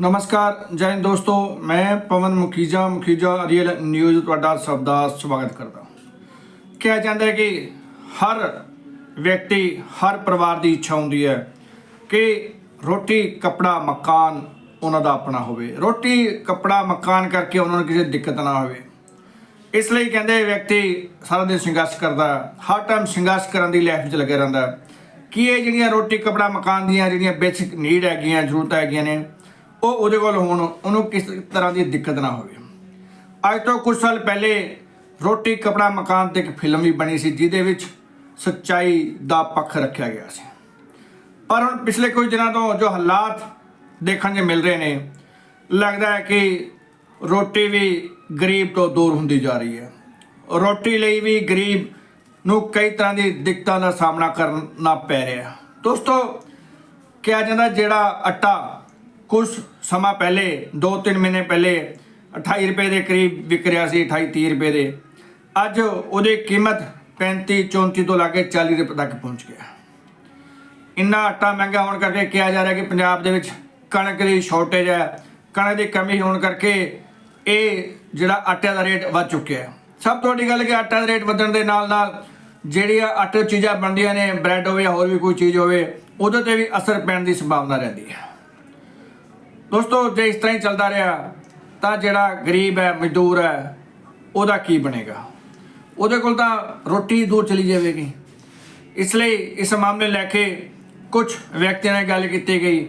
ਨਮਸਕਾਰ, ਜੈ ਹਿੰਦ ਦੋਸਤੋ, ਮੈਂ ਪਵਨ ਮੁਖੀਜਾ ਮੁਖੀਜਾ ਰੀਅਲ ਨਿਊਜ਼ ਤੁਹਾਡਾ ਸਭ ਦਾ ਸਵਾਗਤ ਕਰਦਾ ਕਿਹਾ ਜਾਂਦਾ ਹੈ ਕਿ ਹਰ ਵਿਅਕਤੀ, ਹਰ ਪਰਿਵਾਰ ਦੀ ਇੱਛਾ ਹੁੰਦੀ ਹੈ ਕਿ ਰੋਟੀ, ਕੱਪੜਾ, ਮਕਾਨ ਉਹਨਾਂ ਦਾ ਆਪਣਾ ਹੋਵੇ। ਰੋਟੀ, ਕੱਪੜਾ, ਮਕਾਨ ਕਰਕੇ ਉਹਨਾਂ ਨੂੰ ਕਿਸੇ ਦਿੱਕਤ ਨਾ ਹੋਵੇ। ਇਸ ਲਈ ਕਹਿੰਦੇ ਵਿਅਕਤੀ ਸਾਰਾ ਦਿਨ ਸੰਘਰਸ਼ ਕਰਦਾ ਹਰ ਟਾਈਮ ਸੰਘਰਸ਼ ਕਰਨ ਦੀ ਲਾਈਫ 'ਚ ਲੱਗਿਆ ਰਹਿੰਦਾ ਹੈ। ਕਿ ਇਹ ਜਿਹੜੀਆਂ ਰੋਟੀ, ਕੱਪੜਾ, ਮਕਾਨ ਦੀਆਂ ਜਿਹੜੀਆਂ ਬੇਸਿਕ ਨੀਡ ਹੈਗੀਆਂ, ਜ਼ਰੂਰਤਾਂ ਹੈਗੀਆਂ ਨੇ ਉਹ ਉਹਦੇ ਕੋਲ ਹੋਣ, ਉਹਨੂੰ ਕਿਸ ਤਰ੍ਹਾਂ ਦੀ ਦਿੱਕਤ ਨਾ ਹੋਵੇ। ਅੱਜ ਤੋਂ ਕੁਝ ਸਾਲ ਪਹਿਲੇ ਰੋਟੀ, ਕਪੜਾ, ਮਕਾਨ ਤੇ ਇੱਕ ਫਿਲਮ ਵੀ ਬਣੀ ਸੀ, ਜਿਹਦੇ ਵਿੱਚ ਸੱਚਾਈ ਦਾ ਪੱਖ ਰੱਖਿਆ ਗਿਆ ਸੀ। ਪਰ ਹੁਣ ਪਿਛਲੇ ਕੁਝ ਦਿਨਾਂ ਤੋਂ ਜੋ ਹਾਲਾਤ ਦੇਖਣ 'ਚ ਮਿਲ ਰਹੇ ਨੇ, ਲੱਗਦਾ ਹੈ ਕਿ ਰੋਟੀ ਵੀ ਗਰੀਬ ਤੋਂ ਦੂਰ ਹੁੰਦੀ ਜਾ ਰਹੀ ਹੈ। ਰੋਟੀ ਲਈ ਵੀ ਗਰੀਬ ਨੂੰ ਕਈ ਤਰ੍ਹਾਂ ਦੀ ਦਿੱਕਤਾਂ ਦਾ ਸਾਹਮਣਾ ਕਰਨਾ ਪੈ ਰਿਹਾ। ਦੋਸਤੋ, ਕਿਹਾ ਜਾਂਦਾ ਜਿਹੜਾ ਆਟਾ ਕੁਝ ਸਮਾਂ ਪਹਿਲੇ 2-3 ਮਹੀਨੇ ਪਹਿਲੇ 28 ਰੁਪਏ ਦੇ ਕਰੀਬ ਵਿਕ ਰਿਹਾ ਸੀ 28-30 ਰੁਪਏ ਦੇ। ਅੱਜ ਉਹਦੀ ਕੀਮਤ 35-34 ਤੋਂ ਲਾ ਕੇ 40 ਰੁਪਏ ਤੱਕ ਪਹੁੰਚ ਗਿਆ। ਇੰਨਾ ਆਟਾ ਮਹਿੰਗਾ ਹੋਣ ਕਰਕੇ ਕਿਹਾ ਜਾ ਰਿਹਾ ਕਿ ਪੰਜਾਬ ਦੇ ਵਿੱਚ ਕਣਕ ਦੀ ਸ਼ਾਰਟੇਜ ਹੈ। ਕਣਕ ਦੀ ਕਮੀ ਹੋਣ ਕਰਕੇ ਇਹ ਜਿਹੜਾ ਆਟੇ ਦਾ ਰੇਟ ਵੱਧ ਚੁੱਕਿਆ ਹੈ। ਸਭ ਤੋਂ ਵੱਡੀ ਗੱਲ ਕਿ ਆਟਾ ਦਾ ਰੇਟ ਵਧਣ ਦੇ ਨਾਲ ਨਾਲ ਜਿਹੜੀਆਂ ਆਟੇ ਚੀਜ਼ਾਂ ਬਣਦੀਆਂ ਨੇ, ਬ੍ਰੈਡ ਹੋਵੇ ਹੋਰ ਵੀ ਕੋਈ ਚੀਜ਼ ਹੋਵੇ, ਉਹਦੇ ਤੇ ਵੀ ਅਸਰ ਪੈਣ ਦੀ ਸੰਭਾਵਨਾ ਰਹਿੰਦੀ ਹੈ। ਦੋਸਤੋ ਜੇ ਇਸ ਤਰ੍ਹਾਂ ਹੀ ਚੱਲਦਾ ਰਿਹਾ ਤਾਂ ਜਿਹੜਾ ਗਰੀਬ ਹੈ ਮਜ਼ਦੂਰ ਹੈ ਉਹਦਾ ਕੀ ਬਣੇਗਾ? ਉਹਦੇ ਕੋਲ ਤਾਂ ਰੋਟੀ ਦੂਰ ਚਲੀ ਜਾਵੇਗੀ। ਇਸ ਲਈ ਇਸ ਮਾਮਲੇ ਲੈ ਕੇ ਕੁਝ ਵਿਅਕਤੀਆਂ ਨਾਲ ਗੱਲ ਕੀਤੀ ਗਈ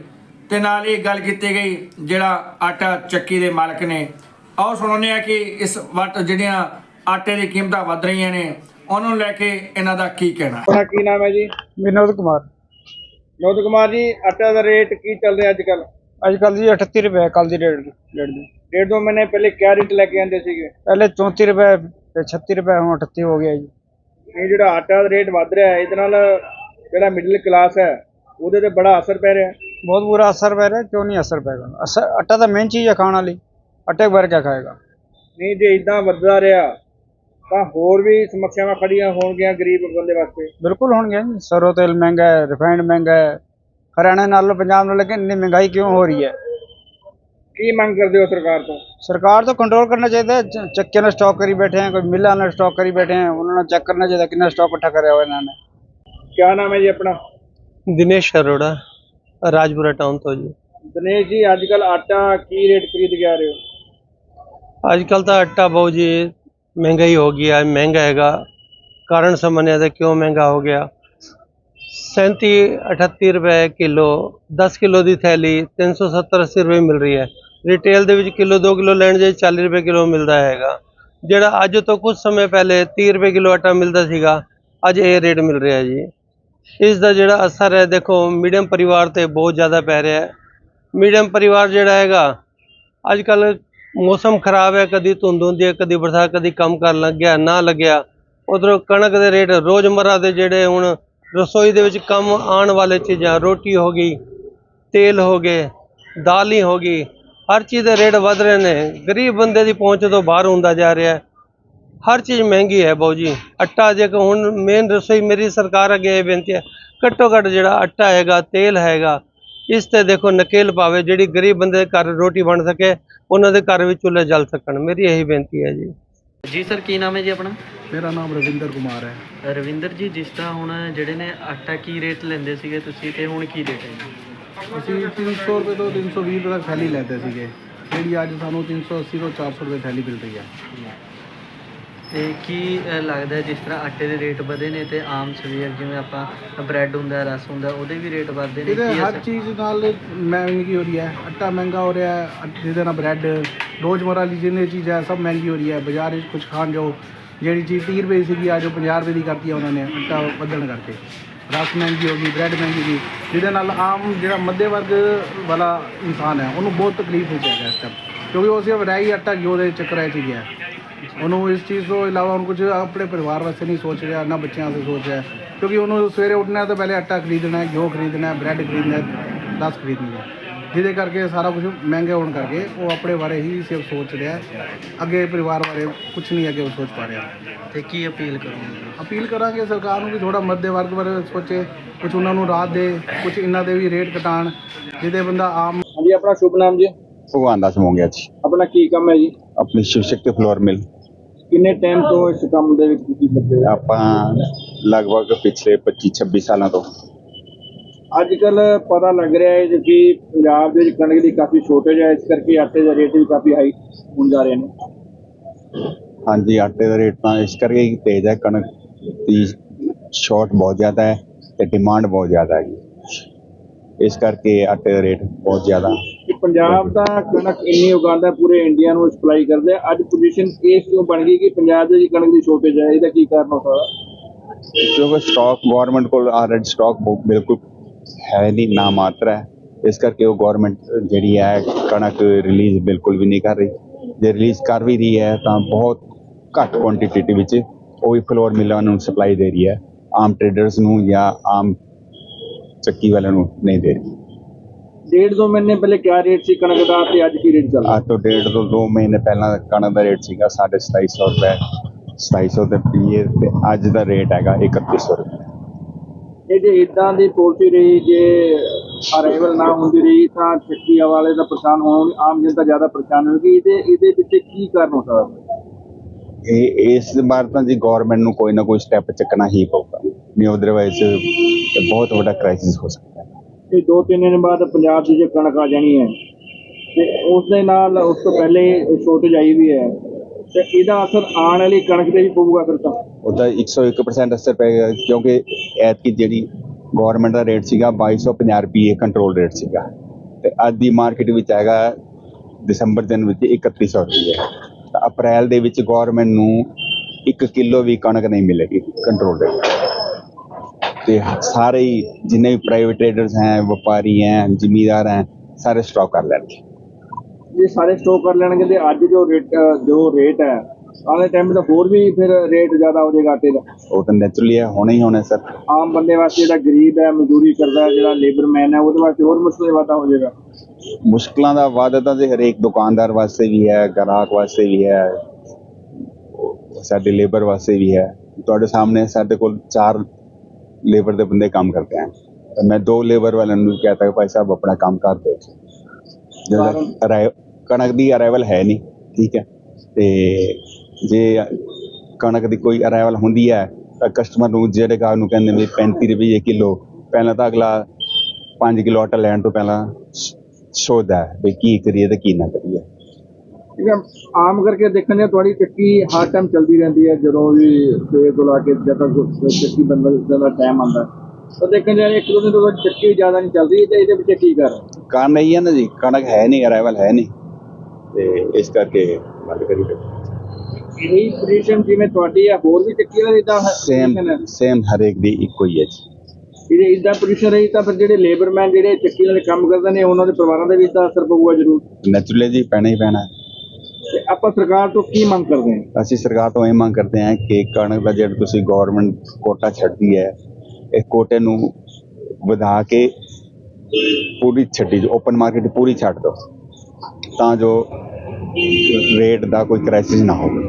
ਤੇ ਨਾਲ ਹੀ ਗੱਲ ਕੀਤੀ ਗਈ ਜਿਹੜਾ ਆਟਾ ਚੱਕੀ ਦੇ ਮਾਲਕ ਨੇ। ਆਓ ਸੁਣਾਉਂਦੇ ਆ ਕਿ ਇਸ ਵਟ ਜਿਹੜੀਆਂ ਆਟੇ ਦੀ ਕੀਮਤਾਂ ਵੱਧ ਰਹੀਆਂ ਨੇ ਉਹਨਾਂ ਨੂੰ ਲੈ ਕੇ ਇਹਨਾਂ ਦਾ ਕੀ ਕਹਿਣਾ ਆਪਣਾ ਕੀ ਨਾਮ ਹੈ ਜੀ? ਵਿਨੋਦ ਕੁਮਾਰ। ਨੋਦ ਕੁਮਾਰ ਜੀ ਆਟਾ ਦਾ ਰੇਟ ਕੀ ਚੱਲ ਰਿਹਾ ਅੱਜ ਕੱਲ ਅੱਜ ਕੱਲ ਜੀ 38 ਰੁਪਏ ਕੱਲ ਦੀ ਰੇਟ ਰੇਟ ਦੀ ਡੇਢ ਦੋ ਮਹੀਨੇ ਪਹਿਲੇ ਕਿਆ ਰੇਟ ਲੈ ਕੇ ਆਉਂਦੇ ਸੀਗੇ? ਪਹਿਲੇ 34 ਰੁਪਏ ਤੇ 36 ਰੁਪਏ ਹੁਣ 38 ਹੋ ਗਿਆ ਜੀ। ਇਹ ਜਿਹੜਾ ਆਟਾ ਦਾ ਰੇਟ ਵੱਧ ਰਿਹਾ ਹੈ ਇਹਦੇ ਨਾਲ ਜਿਹੜਾ ਮਿਡਲ ਕਲਾਸ ਹੈ ਉਹਦੇ ਤੇ ਬੜਾ ਅਸਰ ਪੈ ਰਿਹਾ? ਬਹੁਤ ਬੁਰਾ ਅਸਰ ਪੈ ਰਿਹਾ ਕਿਉਂ ਨਹੀਂ ਅਸਰ ਪੈਗਾ ਅਸਰ ਆਟਾ ਤਾਂ ਮੇਨ ਚੀਜ਼ ਹੈ ਖਾਣ ਵਾਲੀ। ਆਟੇ ਬਗੈਰ ਕਿਆ ਖਾਏਗਾ। ਨਹੀਂ ਜੇ ਇਦਾਂ ਵੱਧਦਾ ਰਿਹਾ ਤਾਂ ਹੋਰ ਵੀ ਸਮੱਸਿਆਵਾਂ ਖੜੀਆਂ ਹੋਣਗੀਆਂ ਗਰੀਬ ਬੰਦੇ ਵਾਸਤੇ। ਬਿਲਕੁਲ ਹੋਣਗੇ ਜੀ। ਸਰੋਂ ਤੇਲ ਮਹਿੰਗਾ ਹੈ ਰਿਫਾਈਨਡ ਮਹਿੰਗਾ ਹੈ ਹਰਿਆਣਾ ਨਾਲੋਂ ਪੰਜਾਬ ਨਾਲੋਂ ਲੇਕਿਨ ਇੰਨੀ ਮਹਿੰਗਾਈ ਕਿਉਂ ਹੋ ਰਹੀ ਹੈ? ਕੀ ਮੰਗ ਕਰਦੇ ਹੋ ਸਰਕਾਰ ਤੋਂ? ਸਰਕਾਰ ਤੋਂ ਕੰਟਰੋਲ ਕਰਨਾ ਚਾਹੀਦਾ ਹੈ ਚ- ਚੱਕਿਆਂ ਨਾਲ ਸਟਾਕ ਕਰੀ ਬੈਠੇ हैं ਕੋਈ ਮਿਲਾਂ ਨਾਲ ਸਟਾਕ ਕਰੀ ਬੈਠੇ हैं ਉਹਨਾਂ ਨੂੰ ਚੈੱਕ ਕਰਨਾ ਚਾਹੀਦਾ ਕਿੰਨਾ ਸਟਾਕ ਇਕੱਠਾ ਕਰਿਆ ਹੋਇਆ ਇਹਨਾਂ ਨੇ। ਕਿਆ ਨਾਮ ਹੈ ਜੀ ਆਪਣਾ? ਦਿਨੇਸ਼ ਅਰੋੜਾ ਰਾਜਪੁਰਾ ਟਾਊਨ ਤੋਂ ਜੀ। ਦਿਨੇਸ਼ ਜੀ ਅੱਜ ਕੱਲ ਆਟਾ ਕੀ ਰੇਟ ਖਰੀਦ ਕੇ ਆ ਰਹੇ ਹੋ? ਅੱਜ ਕੱਲ ਤਾਂ ਆਟਾ ਬਹੁਤ ਜੀ ਮਹਿੰਗਾਈ ਹੋ ਗਈ ਹੈ ਮਹਿੰਗਾ ਹੈਗਾ। ਕਾਰਨ ਸਮਝਿਆ ਤਾਂ ਕਿਉਂ ਮਹਿੰਗਾ ਹੋ ਗਿਆ? 37 38 ਰੁਪਏ ਕਿਲੋ 10 ਕਿਲੋ ਦੀ ਥੈਲੀ 370 80 ਰੁਪਏ ਮਿਲ ਰਹੀ ਹੈ। ਰਿਟੇਲ ਦੇ ਵਿੱਚ ਕਿਲੋ 2 ਕਿਲੋ ਲੈਣ ਜੇ 40 ਰੁਪਏ ਕਿਲੋ ਮਿਲਦਾ ਹੈਗਾ। ਜਿਹੜਾ ਅੱਜ ਤੋਂ ਕੁਝ ਸਮੇਂ ਪਹਿਲੇ 30 ਰੁਪਏ ਕਿਲੋ ਆਟਾ ਮਿਲਦਾ ਸੀਗਾ, ਅੱਜ ਇਹ ਰੇਟ ਮਿਲ ਰਿਹਾ ਜੀ। ਇਸ ਦਾ ਜਿਹੜਾ ਅਸਰ ਹੈ, ਦੇਖੋ, ਮੀਡੀਅਮ ਪਰਿਵਾਰ ਤੇ ਬਹੁਤ ਜ਼ਿਆਦਾ ਪੈ ਰਿਹਾ ਹੈ। ਮੀਡੀਅਮ ਪਰਿਵਾਰ ਜਿਹੜਾ ਹੈਗਾ ਅੱਜ ਕੱਲ ਮੌਸਮ ਖਰਾਬ ਹੈ, ਕਦੀ ਧੁੰਦ ਹੁੰਦੀ ਹੈ, ਕਦੀ ਬਰਸਾਤ, ਕਦੀ ਕੰਮ ਕਰਨ ਲੱਗਿਆ, ਨਾ ਲੱਗਿਆ। ਉਧਰੋਂ ਕਣਕ ਦੇ ਰੇਟ ਰੋਜ਼ਮਰਰਾ ਦੇ ਜਿਹੜੇ ਹੁਣ ਰਸੋਈ ਦੇ ਵਿੱਚ ਕੰਮ ਆਉਣ ਵਾਲੇ ਚੀਜ਼ਾਂ, ਰੋਟੀ ਹੋ ਗਈ, ਤੇਲ ਹੋ ਗਏ, ਦਾਲ ਹੀ ਹੋ ਗਈ, ਹਰ ਚੀਜ਼ ਦੇ ਰੇਟ ਵਧ ਰਹੇ ਨੇ। ਗਰੀਬ ਬੰਦੇ ਦੀ ਪਹੁੰਚ ਤੋਂ ਬਾਹਰ ਹੁੰਦਾ ਜਾ ਰਿਹਾ ਹੈ। ਹਰ ਚੀਜ਼ ਮਹਿੰਗੀ ਹੈ ਬਾਊ ਜੀ। ਆਟਾ ਜੇ ਹੁਣ ਮੇਨ ਰਸੋਈ ਮੇਰੀ ਸਰਕਾਰ ਅੱਗੇ ਇਹ ਬੇਨਤੀ ਹੈ, ਘੱਟੋ ਘੱਟ ਜਿਹੜਾ ਆਟਾ ਹੈਗਾ, ਤੇਲ ਹੈਗਾ, ਇਸ ਤੇ ਦੇਖੋ ਨਕੇਲ ਪਾਵੇ, ਜਿਹੜੀ ਗਰੀਬ ਬੰਦੇ ਦੇ ਘਰ ਰੋਟੀ ਬਣ ਸਕੇ, ਉਹਨਾਂ ਦੇ ਘਰ ਵਿੱਚ ਚੁੱਲ੍ਹੇ ਜਲ ਸਕਣ। ਮੇਰੀ ਇਹੀ ਬੇਨਤੀ ਹੈ ਜੀ। ਜੀ ਸਰ ਕੀ ਨਾਮ ਹੈ ਜੀ ਆਪਣਾ? ਮੇਰਾ ਨਾਮ ਰਵਿੰਦਰ ਕੁਮਾਰ ਹੈ। ਰਵਿੰਦਰ ਜੀ ਜਿਸ ਤਰ੍ਹਾਂ ਹੁਣ ਜਿਹੜੇ ਨੇ ਆਟਾ ਕੀ ਰੇਟ ਲੈਂਦੇ ਸੀਗੇ ਤੁਸੀਂ ਤੇ ਹੁਣ ਕੀ ਰੇਟ ਹੈ ਜੀ? ਅਸੀਂ 300 ਰੁਪਏ ਤੋਂ 320 ਰੁਪਏ ਤੱਕ ਥੈਲੀ ਲੈਂਦੇ ਸੀਗੇ। ਜਿਹੜੀ ਅੱਜ ਸਾਨੂੰ 380 ਤੋਂ 400 ਰੁਪਏ ਥੈਲੀ ਮਿਲ ਰਹੀ ਹੈ। ਤੇ ਕੀ ਲੱਗਦਾ ਜਿਸ ਤਰ੍ਹਾਂ ਆਟੇ ਦੇ ਰੇਟ ਵਧੇ ਨੇ ਤੇ ਆਮ ਸਵੇਰ ਜਿਵੇਂ ਆਪਾਂ ਬ੍ਰੈਡ ਹੁੰਦਾ ਰਸ ਹੁੰਦਾ ਉਹਦੇ ਵੀ ਰੇਟ ਵਧਦੇ ਨੇ? ਇਹਦੇ ਹਰ ਚੀਜ਼ ਨਾਲ ਮਹਿੰਗੀ ਹੋ ਰਹੀ ਹੈ। ਆਟਾ ਮਹਿੰਗਾ ਹੋ ਰਿਹਾ ਹੈ ਜਿਹਦੇ ਨਾਲ ਬ੍ਰੈਡ ਰੋਜ਼ਮਰਰਾ ਦੀ ਜਿੰਨੀ ਚੀਜ਼ ਹੈ ਸਭ ਮਹਿੰਗੀ ਹੋ ਰਹੀ ਹੈ। ਬਾਜ਼ਾਰ ਵਿੱਚ ਕੁਝ ਖਾਣ ਜਾਓ ਜਿਹੜੀ ਚੀਜ਼ 30 ਰੁਪਏ ਸੀਗੀ ਅੱਜ ਉਹ 50 ਰੁਪਏ ਦੀ ਕਰਤੀ ਹੈ ਉਹਨਾਂ ਨੇ ਆਟਾ ਵਧਣ ਕਰਕੇ। ਰਸ ਮਹਿੰਗੀ ਹੋ ਗਈ ਬ੍ਰੈਡ ਮਹਿੰਗੀ ਹੋ ਗਈ ਜਿਹਦੇ ਨਾਲ ਆਮ ਜਿਹੜਾ ਮੱਧੇ ਵਰਗ ਵਾਲਾ ਇਨਸਾਨ ਹੈ ਉਹਨੂੰ ਬਹੁਤ ਤਕਲੀਫ ਹੋ ਜਾਏਗਾ ਇਸ ਟਾਈਮ ਕਿਉਂਕਿ ਉਹ ਸਿਰਫ ਰਹਿ ਹੀ ਆਟਾ ਘਿਓ ਦੇ ਚੱਕਰਾਂ 'ਚ ਹੀ ਗਿਆ ਉਹਨੂੰ ਇਸ ਚੀਜ਼ ਤੋਂ ਇਲਾਵਾ ਹੁਣ ਕੁਝ ਆਪਣੇ ਪਰਿਵਾਰ ਵਾਸਤੇ ਨਹੀਂ ਸੋਚ ਰਿਹਾ ਨਾ ਬੱਚਿਆਂ ਵਾਸਤੇ ਸੋਚ ਰਿਹਾ। ਕਿਉਂਕਿ ਉਹਨੂੰ ਸਵੇਰੇ ਉੱਠਣਾ ਤਾਂ ਪਹਿਲੇ ਆਟਾ ਖਰੀਦਣਾ ਹੈ ਘਿਓ ਖਰੀਦਣਾ ਹੈ ਬ੍ਰੈਡ ਖਰੀਦਣਾ ਹੈ ਦਸ ਖਰੀਦਣੀ ਹੈ। ਜਿਹਦੇ ਕਰਕੇ ਸਾਰਾ ਕੁਝ ਮਹਿੰਗੇ ਹੋਣ ਕਰਕੇ ਉਹ ਆਪਣੇ ਬਾਰੇ ਹੀ ਸਿਰਫ ਸੋਚ ਰਿਹਾ। ਅੱਗੇ ਪਰਿਵਾਰ ਬਾਰੇ ਕੁਝ ਨਹੀਂ ਅੱਗੇ ਉਹ ਸੋਚ ਪਾ ਰਿਹਾ। ਤੇ ਕੀ ਅਪੀਲ ਕਰੋਗੇ? ਅਪੀਲ ਕਰਾਂਗੇ ਸਰਕਾਰ ਨੂੰ ਵੀ ਥੋੜਾ ਮੱਧੇ ਵਰਗ ਬਾਰੇ ਸੋਚੇ ਕੁਝ ਉਹਨਾਂ ਨੂੰ ਰਾਹਤ ਦੇ ਕੁਝ ਇਹਨਾਂ ਦੇ ਵੀ ਰੇਟ ਘਟਾਉਣ ਜਿਹਦੇ ਬੰਦਾ ਆਮ ਹਾਂਜੀ ਆਪਣਾ ਸ਼ੁਭ ਨਾਮ ਜੀ। ਭਗਵਾਨ ਦਾਸ ਮੰਗਿਆ ਜੀ। ਆਪਣਾ ਕੀ ਕੰਮ ਹੈ ਜੀ? ਆਪਣੀ ਸ਼ਿਵ ਸ਼ਕਤੀ ਫਲੋਰ ਮਿਲ ਕਿੰਨੇ ਟਾਈਮ ਤੋਂ ਇਸ ਕੰਮ ਦੇ ਵਿੱਚ ਤੁਸੀਂ ਲੱਗੇ ਹੋਏ ਹੋ? ਆਪਾਂ ਲਗਭਗ ਪਿਛਲੇ 25 26 ਸਾਲਾਂ ਤੋਂ ਅੱਜ ਕੱਲ ਪਤਾ ਲੱਗ ਰਿਹਾ ਹੈ ਕਿ ਪੰਜਾਬ ਦੇ ਵਿੱਚ ਕਣਕ ਦੀ ਕਾਫੀ ਸ਼ੋਰਟੇਜ ਹੈ ਇਸ ਕਰਕੇ ਆਟੇ ਦਾ ਰੇਟ ਵੀ ਕਾਫੀ ਹਾਈ ਹੋਣ ਜਾ ਰਹੇ ਨੇ ਹਾਂਜੀ ਆਟੇ ਦਾ ਰੇਟ ਤਾਂ ਇਸ ਕਰਕੇ ਹੀ ਤੇਜ਼ ਹੈ ਕਣਕ ਦੀ ਸ਼ਾਰਟ ਬਹੁਤ ਜ਼ਿਆਦਾ ਹੈ ਤੇ ਡਿਮਾਂਡ ਬਹੁਤ ਜ਼ਿਆਦਾ ਹੈ ਇਸ ਕਰਕੇ ਆਟੇ ਦਾ ਰੇਟ ਬਹੁਤ ਜ਼ਿਆਦਾ ਕਿ ਪੰਜਾਬ ਦਾ ਕਣਕ ਇੰਨੀ ਉਗਾਉਂਦਾ ਪੂਰੇ ਇੰਡੀਆ ਨੂੰ ਸਪਲਾਈ ਕਰਦੇ ਅੱਜ ਪੋਜੀਸ਼ਨ ਇਸ ਕਿਉਂ ਬਣ ਗਈ ਕਿ ਪੰਜਾਬ ਦੇ ਕਣਕ ਦੀ ਸ਼ੋਰਟੇਜ ਹੈ, ਇਹਦਾ ਕੀ ਕਾਰਨ ਹੋ ਸਕਦਾ? ਕਿਉਂਕਿ ਸਟਾਕ ਗਵਰਨਮੈਂਟ ਕੋਲ ਆਲਰੇਡੀ ਸਟਾਕ ਬਿਲਕੁਲ ਹੈ ਨਹੀਂ ਨਾ ਮਾਤਰ ਹੈ। ਇਸ ਕਰਕੇ ਉਹ ਗਵਰਨਮੈਂਟ ਜਿਹੜੀ ਹੈ, ਕਣਕ ਰਿਲੀਜ਼ ਬਿਲਕੁਲ ਵੀ ਨਹੀਂ ਕਰ ਰਹੀ। ਜੇ ਰਿਲੀਜ਼ ਕਰ ਵੀ ਰਹੀ ਹੈ, ਤਾਂ ਬਹੁਤ ਘੱਟ ਕੁਆਂਟੀਟੀ ਵਿੱਚ ਉਹ ਵੀ ਫਲੋਰ ਮਿਲਾਂ ਨੂੰ ਸਪਲਾਈ ਦੇ ਰਹੀ ਹੈ। ਆਮ ਟ੍ਰੇਡਰਸ ਨੂੰ ਜਾਂ ਆਮ ਚੱਕੀ ਵਾਲਿਆਂ ਨੂੰ ਨਹੀਂ ਦੇ ਰਹੀ। ਡੇਢ ਦੋ ਮਹੀਨੇ ਪਹਿਲੇ ਕਿਆ ਰੇਟ ਸੀ ਕਣਕ ਦਾ ਤੇ ਅੱਜ ਕੀ ਰੇਟ ਚੱਲ ਰਿਹਾ? ਅੱਜ ਤੋਂ ਡੇਢ ਤੋਂ 2 ਮਹੀਨੇ ਪਹਿਲਾਂ ਕਣਕ ਦਾ ਰੇਟ ਸੀਗਾ 2750 ਰੁਪਏ 2700 ਦੇ ਪੀਏ ਤੇ ਅੱਜ ਦਾ ਰੇਟ ਹੈਗਾ 3100 ਰੁਪਏ। ਇਹ ਜੇ ਇਦਾਂ ਦੀ ਪਾਲਿਸੀ ਰਹੀ ਜੇ ਅਰਾਈਵਲ ਨਾ ਹੁੰਦੀ ਰਹੀ ਤਾਂ ਚੱਕੀ ਵਾਲੇ ਦਾ ਪਰੇਸ਼ਾਨ ਹੋਣ ਆਮ ਜਨਤਾ ਜ਼ਿਆਦਾ ਪਰੇਸ਼ਾਨ ਹੋਵੇਗੀ ਇਹਦੇ ਇਹਦੇ ਪਿੱਛੇ ਕੀ ਕਾਰਨ ਹੋ ਸਕਦਾ? ਇਹ ਇਸ ਵਾਰ ਤਾਂ ਜੀ ਗਵਰਨਮੈਂਟ ਨੂੰ ਕੋਈ ਨਾ ਕੋਈ ਸਟੈਪ ਚੱਕਣਾ ਹੀ ਪਊਗਾ। ਨਹੀਂ ਅਦਰਵਾਈਜ਼ ਇਹ ਬਹੁਤ ਵੱਡਾ ਕ੍ਰਾਈਸਿਸ ਹੋ ਸਕਦਾ ਹੈ। ਇਹ ਦੋ ਤਿੰਨ ਦਿਨ ਬਾਅਦ ਪੰਜਾਬ 'ਚ ਜੇ ਕਣਕ ਆ ਜਾਣੀ ਹੈ ਤੇ ਉਸ ਦੇ ਨਾਲ ਉਸ ਤੋਂ ਪਹਿਲੇ ਛੋਟੇਜ ਆਈ ਵੀ ਹੈ ਤੇ ਇਹਦਾ ਅਸਰ ਆਉਣ ਵਾਲੀ ਕਣਕ ਤੇ ਵੀ ਪਊਗਾ ਫਿਰ ਤਾਂ। ਉਹਦਾ 101% ਅਸਰ ਪਏਗਾ ਕਿਉਂਕਿ ਐਤਕੀ ਜਿਹੜੀ ਗਵਰਨਮੈਂਟ ਦਾ ਰੇਟ ਸੀਗਾ 2250 ਰੁਪਏ ਕੰਟਰੋਲ ਰੇਟ ਸੀਗਾ ਤੇ ਅੱਜ ਦੀ ਮਾਰਕੀਟ ਵਿੱਚ ਹੈਗਾ ਦਸੰਬਰ ਦਿਨ ਵਿੱਚ 3100 ਰੁਪਏ। ਤਾਂ ਅਪ੍ਰੈਲ ਦੇ ਵਿੱਚ ਗਵਰਨਮੈਂਟ ਨੂੰ 1 ਕਿਲੋ ਵੀ ਕਣਕ ਨਹੀਂ ਮਿਲੇਗੀ ਕੰਟਰੋਲ ਰੇਟ ਤੇ ਸਾਰੇ ਹੀ ਜਿੰਨੇ ਵੀ ਪ੍ਰਾਈਵੇਟ ਟ੍ਰੇਡਰਸ ਹੈ ਵਪਾਰੀ ਹੈ ਜ਼ਿਮੀਦਾਰ ਹੈ ਸਾਰੇ ਸਟਾਕ ਕਰ ਲੈਣਗੇ। ਇਹ ਸਾਰੇ ਸਟੋਕ ਕਰ ਲੈਣਗੇ ਤੇ ਅੱਜ ਜੋ ਰੇਟ ਜੋ ਰੇਟ ਹੈ ਆਲੇ ਟਾਈਮ ਦਾ ਹੋਰ ਵੀ ਫਿਰ ਰੇਟ ਜ਼ਿਆਦਾ ਹੋ ਜਾਏਗਾ ਆਟੇ ਦਾ ਉਹ ਤਾਂ ਨੈਚੁਰਲੀ ਹੈ ਹੋਣਾ ਹੀ ਹੋਣਾ ਸਰ ਆਮ ਬੰਦੇ ਵਾਸਤੇ ਜਿਹੜਾ ਗਰੀਬ ਹੈ ਮਜ਼ਦੂਰੀ ਕਰਦਾ ਹੈ ਜਿਹੜਾ ਲੇਬਰ ਮੈਨ ਹੈ ਉਹਦੇ ਵਾਸਤੇ ਹੋਰ ਮੁਸ਼ਕਿਲ ਵਾਧਾ ਹੋ ਜਾਏਗਾ। ਮੁਸ਼ਕਲਾਂ ਦਾ ਵਾਧਾ ਤਾਂ ਜੀ ਹਰੇਕ ਦੁਕਾਨਦਾਰ ਵਾਸਤੇ ਵੀ ਹੈ ਗ੍ਰਾਹਕ ਵਾਸਤੇ ਵੀ ਹੈ ਸਾਡੇ ਲੇਬਰ ਵਾਸਤੇ ਵੀ ਹੈ। ਤੁਹਾਡੇ ਸਾਹਮਣੇ ਸਾਡੇ ਕੋਲ ਚਾਰ ਲੇਬਰ ਦੇ ਬੰਦੇ ਕੰਮ ਕਰਦੇ ਹਨ ਤਾਂ ਮੈਂ ਦੋ ਲੇਬਰ ਵਾਲਿਆਂ ਨੂੰ ਕਹਤਾ ਕਿ ਭਾਈ ਸਾਹਿਬ ਆਪਣਾ ਕੰਮ ਕਰ ਦੇ ਜਦੋਂ ਅਰਾਈਵ ਕਣਕ ਦੀ ਅਰਾਈਵਲ ਹੈ ਨਹੀਂ ਠੀਕ ਹੈ। ਤੇ ਜੇ ਕਣਕ ਦੀ ਕੋਈ ਅਰਾਈਵਲ ਹੁੰਦੀ ਹੈ ਤਾਂ ਕਸਟਮਰ ਨੂੰ ਜਿਹੜੇ ਗਾਹਕ ਨੂੰ ਕਹਿੰਦੇ ਵੀ 35 ਰੁਪਏ ਕਿਲੋ ਪਹਿਲਾਂ ਤਾਂ ਅਗਲਾ 5 ਕਿਲੋ ਆਟਾ ਲੈਣ ਤੋਂ ਪਹਿਲਾਂ ਸੋਚਦਾ ਵੀ ਕੀ ਕਰੀਏ ਤੇ ਕੀ ਨਾ ਕਰੀਏ। ਠੀਕ ਹੈ। ਆਮ ਕਰਕੇ ਦੇਖਣ ਦੇ ਤੁਹਾਡੀ ਚੱਕੀ ਹਰ ਟਾਈਮ ਚੱਲਦੀ ਰਹਿੰਦੀ ਹੈ ਜਦੋਂ ਵੀ ਸਵੇਰ ਤੋਂ ਲਾ ਕੇ ਜਦ ਤੱਕ ਚੱਕੀ ਬੰਦ ਦਾ ਟਾਈਮ ਆਉਂਦਾ ਤਾਂ ਦੇਖਣ ਜਾ ਇੱਕ ਦੋ ਦਿਨ ਤੋਂ ਚੱਕੀ ਜ਼ਿਆਦਾ ਨਹੀਂ ਚੱਲਦੀ ਤੇ ਇਹਦੇ ਪਿੱਛੇ ਕੀ ਕਰ ਕਾਰਨ ਇਹੀ ਹੈ ਨਾ ਜੀ ਕਣਕ ਹੈ ਨਹੀਂ ਅਰਾਈਵਲ ਹੈ ਨਹੀਂ ਤੇ ਇਸ ਕਰਕੇ ਬੰਦ ਕਰੀ ਇਹੀ ਪੋਜੀਸ਼ਨ ਜਿਵੇਂ ਤੁਹਾਡੀ ਹੈ ਹੋਰ ਵੀ ਚੱਕੀ ਵਾਲੇ ਇਦਾਂ ਸੇਮ ਸੇਮ ਹਰੇਕ ਦੀ ਇੱਕੋ ਹੀ ਹੈ ਜੀ। ਇਹਦੇ ਇਦਾਂ ਪੋਜੀਸ਼ਨ ਰਹੀ ਤਾਂ ਫਿਰ ਜਿਹੜੇ ਲੇਬਰਮੈਨ ਜਿਹੜੇ ਚੱਕੀ ਵਾਲੇ ਕੰਮ ਕਰਦੇ ਨੇ ਉਹਨਾਂ ਦੇ ਪਰਿਵਾਰਾਂ ਦੇ ਵੀ ਤਾਂ ਅਸਰ ਪਊਗਾ ਜ਼ਰੂਰ। ਨੈਚੁਰਲੀ ਜੀ ਪੈਣਾ ਹੀ ਪੈਣਾ ਹੈ। ਤੇ ਆਪਾਂ ਸਰਕਾਰ ਤੋਂ ਕੀ ਮੰਗ ਕਰਦੇ ਹਾਂ? ਅਸੀਂ ਸਰਕਾਰ ਤੋਂ ਇਹ ਮੰਗ ਕਰਦੇ ਹਾਂ ਕਿ ਕਣਕ ਦਾ ਜਿਹੜਾ ਤੁਸੀਂ ਗਵਰਨਮੈਂਟ ਕੋਟਾ ਛੱਡਦੀ ਹੈ, ਇਹ ਕੋਟੇ ਨੂੰ ਵਧਾ ਕੇ ਪੂਰੀ ਛੱਡੀ ਓਪਨ ਮਾਰਕੀਟ ਪੂਰੀ ਛੱਡ ਦਿਓ, ਤਾਂ ਜੋ ਰੇਟ ਦਾ ਕੋਈ ਕ੍ਰਾਈਸਿਸ ਨਾ ਹੋਵੇ।